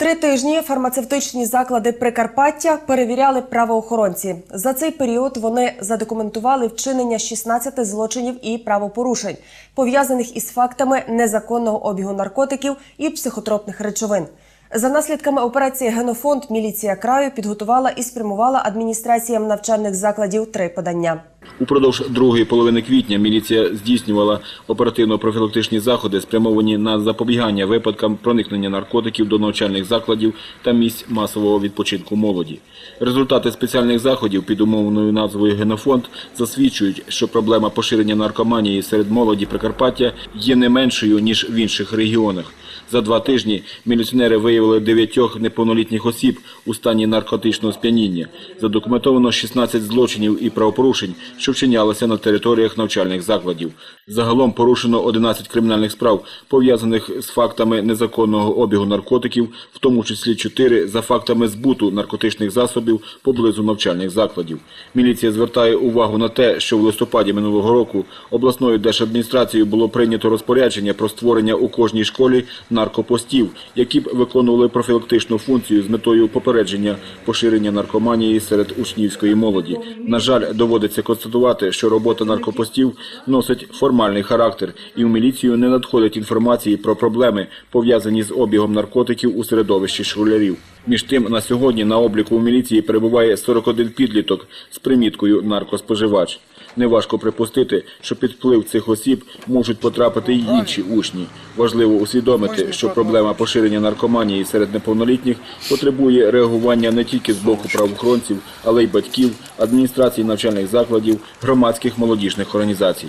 Три тижні фармацевтичні заклади Прикарпаття перевіряли правоохоронці. За цей період вони задокументували вчинення 16 злочинів і правопорушень, пов'язаних із фактами незаконного обігу наркотиків і психотропних речовин. За наслідками операції Генофонд міліція краю підготувала і спрямувала адміністраціям навчальних закладів три подання. Упродовж другої половини квітня міліція здійснювала оперативно-профілактичні заходи, спрямовані на запобігання випадкам проникнення наркотиків до навчальних закладів та місць масового відпочинку молоді. Результати спеціальних заходів під умовною назвою «Генофонд» засвідчують, що проблема поширення наркоманії серед молоді Прикарпаття є не меншою, ніж в інших регіонах. За два тижні міліціонери виявили дев'ятьох неповнолітніх осіб у стані наркотичного сп'яніння. Задокументовано 16 злочинів і правопорушень, що вчинялися на територіях навчальних закладів. Загалом порушено 11 кримінальних справ, пов'язаних з фактами незаконного обігу наркотиків, в тому числі 4 за фактами збуту наркотичних засобів поблизу навчальних закладів. Міліція звертає увагу на те, що в листопаді минулого року обласною держадміністрацією було прийнято розпорядження про створення у кожній школі наркопостів, які б виконували профілактичну функцію з метою попередження поширення наркоманії серед учнівської молоді. На жаль, доводиться констатувати, що робота наркопостів носить формальний характер, і в міліцію не надходить інформації про проблеми, пов'язані з обігом наркотиків у середовищі школярів. Між тим, на сьогодні на обліку в міліції перебуває 41 підліток з приміткою наркоспоживач. Неважко припустити, що під вплив цих осіб можуть потрапити й інші учні. Важливо усвідомити, що проблема поширення наркоманії серед неповнолітніх потребує реагування не тільки з боку правоохоронців, але й батьків, адміністрацій навчальних закладів, громадських молодіжних організацій.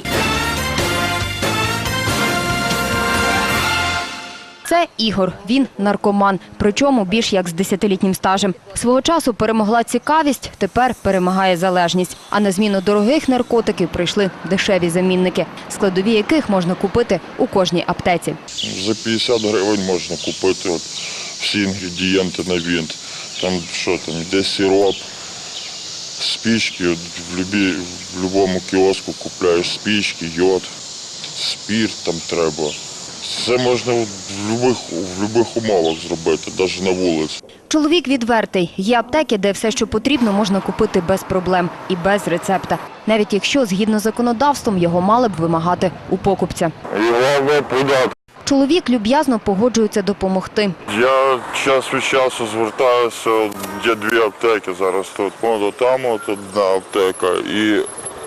Це Ігор. Він наркоман, причому більш як з десятилітнім стажем. Свого часу перемогла цікавість, тепер перемагає залежність. А на зміну дорогих наркотиків прийшли дешеві замінники, складові яких можна купити у кожній аптеці. За 50 гривень можна купити от всі інгредієнти на вінт. Там що там, де сироп, спічки. От в, любі, в будь-якому кіоску купляєш спічки, йод, спірт там треба. Це можна в будь-яких в любих умовах зробити, навіть на вулиці. Чоловік відвертий. Є аптеки, де все, що потрібно, можна купити без проблем і без рецепта. Навіть якщо, згідно з законодавством, його мали б вимагати у покупця. Його подати. Чоловік люб'язно погоджується допомогти. Я час від часу звертаюся, є дві аптеки зараз тут. Там от одна аптека і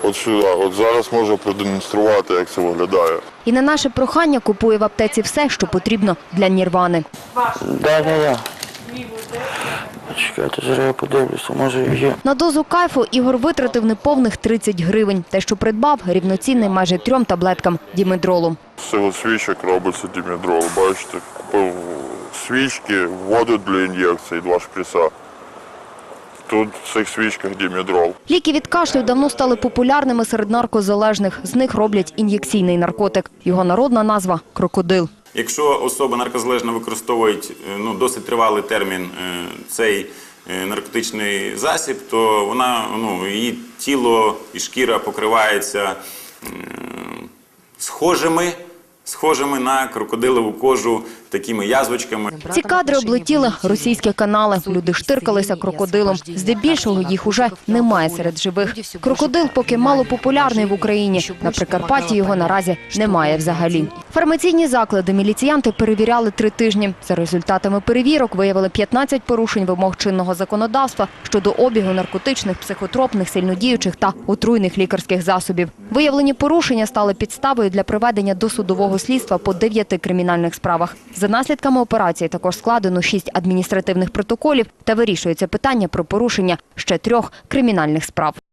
от сюди. От зараз можу продемонструвати, як це виглядає. І на наше прохання купує в аптеці все, що потрібно для нірвани. Да, да, да. Чекайте, зараз я подивлюся, може є. На дозу кайфу Ігор витратив неповних 30 гривень. Те, що придбав, рівноцінний майже трьом таблеткам дімедролу. З свічок робиться дімедрол. Бачите, купив свічки, воду для ін'єкцій, два шприца. Тут в цих свічках дімедрол. Ліки від кашлю давно стали популярними серед наркозалежних. З них роблять ін'єкційний наркотик. Його народна назва – крокодил. Якщо особа наркозалежна використовує е, ну, досить тривалий термін е, цей е, наркотичний засіб, то вона, ну, її тіло і шкіра покривається схожими, схожими на крокодилову кожу такими язвочками. Ці кадри облетіли російські канали. Люди штиркалися крокодилом. Здебільшого їх уже немає серед живих. Крокодил поки мало популярний в Україні. На Прикарпатті його наразі немає взагалі. Фармаційні заклади міліціянти перевіряли три тижні. За результатами перевірок виявили 15 порушень вимог чинного законодавства щодо обігу наркотичних, психотропних, сильнодіючих та отруйних лікарських засобів. Виявлені порушення стали підставою для проведення досудового слідства по дев'яти кримінальних справах. За наслідками операції також складено шість адміністративних протоколів та вирішується питання про порушення ще трьох кримінальних справ.